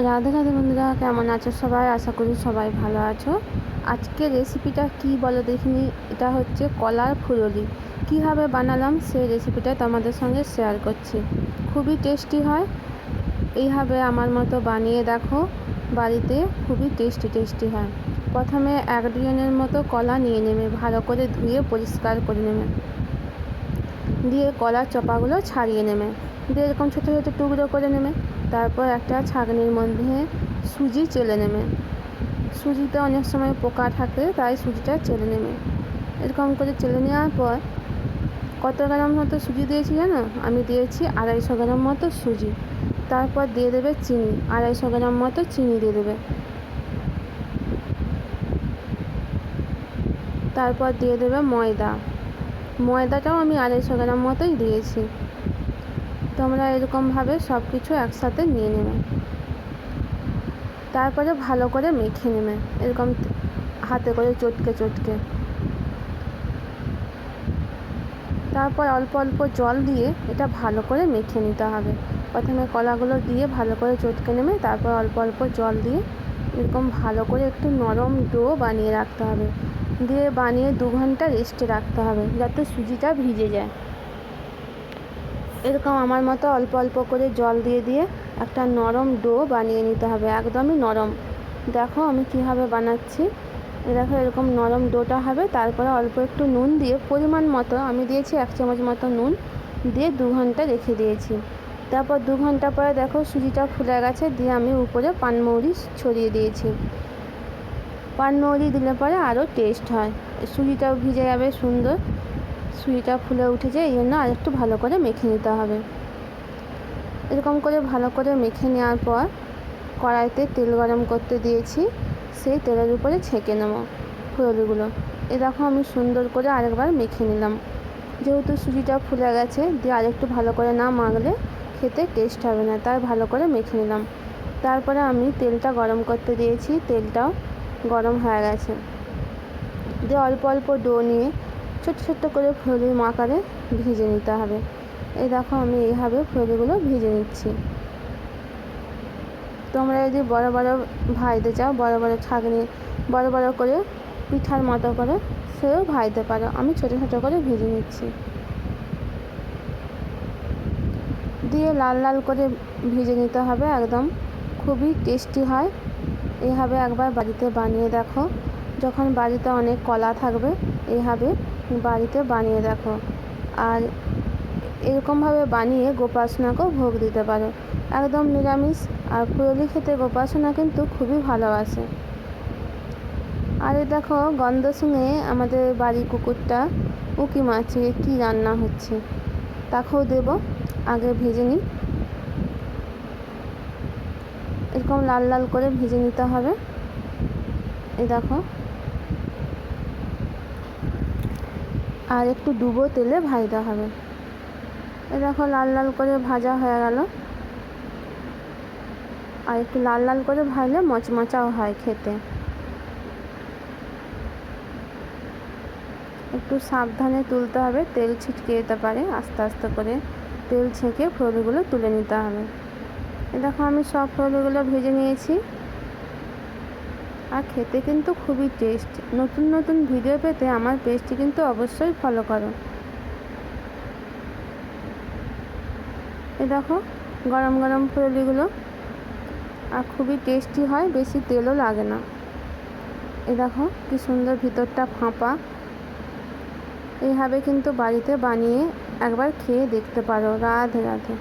রাধে রাধে বন্ধুরা, কেমন আছো সবাই? আশা করি সবাই ভালো আছো। আজকে রেসিপিটা কি বলো দেখিনি এটা হচ্ছে কলার ফুললি। কীভাবে বানালাম সেই রেসিপিটা তোমাদের সঙ্গে শেয়ার করছি। খুবই টেস্টি হয়। এইভাবে আমার মতো বানিয়ে দেখো। বাড়িতে খুবই টেস্টি টেস্টি হয়। প্রথমে এক ডিজনের মতো কলা নিয়ে নেবে। ভালো করে ধুয়ে পরিষ্কার করে নেবে। দিয়ে কলার চপাগুলো ছাড়িয়ে নেবে। দিয়ে এরকম ছোটো ছোটো টুকরো করে নেবে। তারপর একটা ছাঁকনির মধ্যে সুজি চেলে নেবে। সুজিতে অনেক সময় পোকা থাকে, তাই সুজিটা চেলে নেবে। এরকম করে চেলে নেওয়ার পর কত গ্রাম মতো সুজি দিয়েছি জানো? আমি দিয়েছি আড়াইশো গ্রাম মতো সুজি। তারপর দিয়ে দেবে চিনি, আড়াইশো গ্রাম মতো চিনি দিয়ে দেবে। তারপর দিয়ে দেবে ময়দা। ময়দাটাও আমি আড়াইশো গ্রাম মতোই দিয়েছি। তোমরা এরকমভাবে সব কিছু একসাথে নিয়ে নেবে। তারপরে ভালো করে মেখে নেবে। এরকম হাতে করে চটকে চটকে। তারপর অল্প অল্প জল দিয়ে এটা ভালো করে মেখে নিতে হবে। প্রথমে কলাগুলো দিয়ে ভালো করে চটকে নেবে, তারপর অল্প অল্প জল দিয়ে এরকম ভালো করে একটু নরম ডো বানিয়ে রাখতে হবে। দিয়ে বানিয়ে দু ঘণ্টা রেস্টে রাখতে হবে, যাতে সুজিটা ভিজে যায়। এরকম আমার মতো অল্প অল্প করে জল দিয়ে দিয়ে একটা নরম ডো বানিয়ে নিতে হবে, একদমই নরম। দেখো আমি কীভাবে বানাচ্ছি। দেখো এরকম নরম ডোটা হবে, তারপরে অল্প একটু নুন দিয়ে পরিমাণ মতো, আমি দিয়েছি এক চামচ মতো নুন দিয়ে দু ঘণ্টা রেখে দিয়েছি। তারপর দু ঘণ্টা পরে দেখো সুজিটা ফুলে গেছে, দিয়ে আমি উপরে পানমৌরি ছড়িয়ে দিয়েছি। পানমৌরি দিলে পরে আরও টেস্ট হয়। সুজিটাও ভিজে যাবে সুন্দর। সুজিটা ফুলে উঠেছে, এই জন্য আর একটু ভালো করে মেখে নিতে হবে। এরকম করে ভালো করে মেখে নেওয়ার পর কড়াইতে তেল গরম করতে দিয়েছি, সেই তেলের উপরে ছেঁকে নেব ফুলগুলো। এ দেখো আমি সুন্দর করে আরেকবার মেখে নিলাম। যেহেতু সুজিটা ফুলে গেছে, দিয়ে আরেকটু ভালো করে না মাখলে খেতে টেস্ট হবে না, তাই ভালো করে মেখে নিলাম। তারপরে আমি তেলটা গরম করতে দিয়েছি, তেলটাও গরম হয়ে গেছে। দিয়ে অল্প অল্প ডো নিয়ে ছোট্ট ছোট্ট করে ফুলির মাকারে ভিজে নিতে হবে। এই দেখো আমি এইভাবে ফুলগুলো ভেজে নিচ্ছি। তোমরা যদি বড় বড় ভাইতে চাও, বড় বড় ছাগনি বড় বড় করে পিঠার মতো করে সেও ভাইতে পারো। আমি ছোটো ছোটো করে ভেজে নিচ্ছি। দিয়ে লাল লাল করে ভেজে নিতে হবে একদম। খুবই টেস্টি হয়। এইভাবে একবার বাড়িতে বানিয়ে দেখো। যখন বাড়িতে অনেক কলা থাকবে, এইভাবে বাড়িতে বানিয়ে দেখো। আর এরকমভাবে বানিয়ে গোপাসনাকেও ভোগ দিতে পারো। একদম নিরামিষ আর পুরলি খেতে গোপাসনা কিন্তু খুবই ভালোবাসে আর দেখো, গন্ধ শুনে আমাদের বাড়ির কুকুরটা উকি মারছে কী রান্না হচ্ছে? তাকেও দেব, আগে ভেজে নিই। এরকম লাল লাল করে ভেজে নিতে হবে। এই দেখো আর একটু ডুবো তেলে ভাজতে হবে। দেখো লাল লাল করে ভাজা হয়ে গেল। আর একটু লাল লাল করে ভাজলে মচমচাও হয় খেতে। একটু সাবধানে তুলতে হবে, তেল ছিটকে যেতে পারে, আস্তে আস্তে করে তেল ছেঁকে ফ্রোলগুলো তুলে নিতে হবে। দেখো আমি সব ফ্রোলগুলো ভেজে নিয়েছি। আর খেতে কিন্তু খুবই টেস্ট। নতুন নতুন ভিডিও পেতে আমার পেজটি কিন্তু অবশ্যই ফলো করো। এ দেখো, গরম গরম ফুললিগুলো আর খুবই টেস্টি হয়, বেশি তেলও লাগে না। এ দেখো, কি সুন্দর ভিতরটা ফাঁপা। এইভাবে কিন্তু বাড়িতে বানিয়ে একবার খেয়ে দেখতে পারো, রাধে রাধে।